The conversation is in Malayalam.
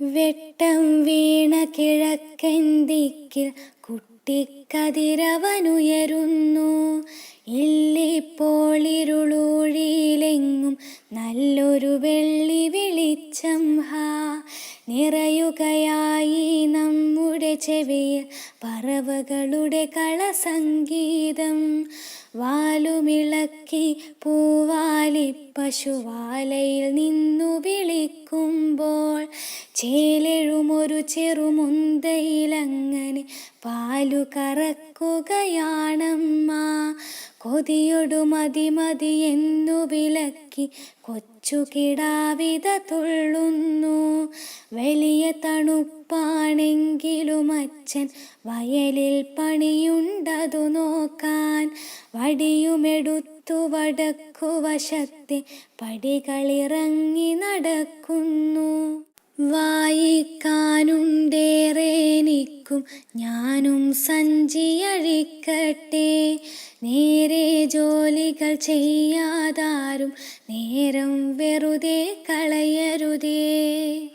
വെട്ടം വീണ കിഴക്കൻ ദിക്കിൽ കുട്ടിക്കതിരവനുയരുന്നു ഇല്ലിപ്പോളിരുളൂഴിയിലെങ്ങും നല്ലൊരു വെള്ളി വെളിച്ചം ഹാ. നിറയുകയായി നമ്മുടെ ചെവിയിൽ പറവകളുടെ കളസംഗീതം. വാലുമിളക്കി പൂവാലി പശുവാലയിൽ നിന്നു ചേലെഴുമൊരു ചെറുമുന്തയിലങ്ങനെ പാലു കറക്കുകയാണമ്മ. കൊതിയൊടു മതി മതി എന്നു വിലക്കി കൊച്ചു കിടാവിത തുള്ളുന്നു. വലിയ തണുപ്പാണെങ്കിലും അച്ഛൻ വയലിൽ പണിയുണ്ടതു നോക്കാൻ. വടിയുമെടുത്തു വടക്കുവശത്തെ പടികളിറങ്ങി നടക്കുന്നു. വായിക്കാനുണ്ടേറെ എനിക്കും ഞാനും സഞ്ചിയഴിക്കട്ടെ നേരെ ജോലികൾ ചെയ്യാതാരും. നേരം വെറുതെ കളയരുതേ.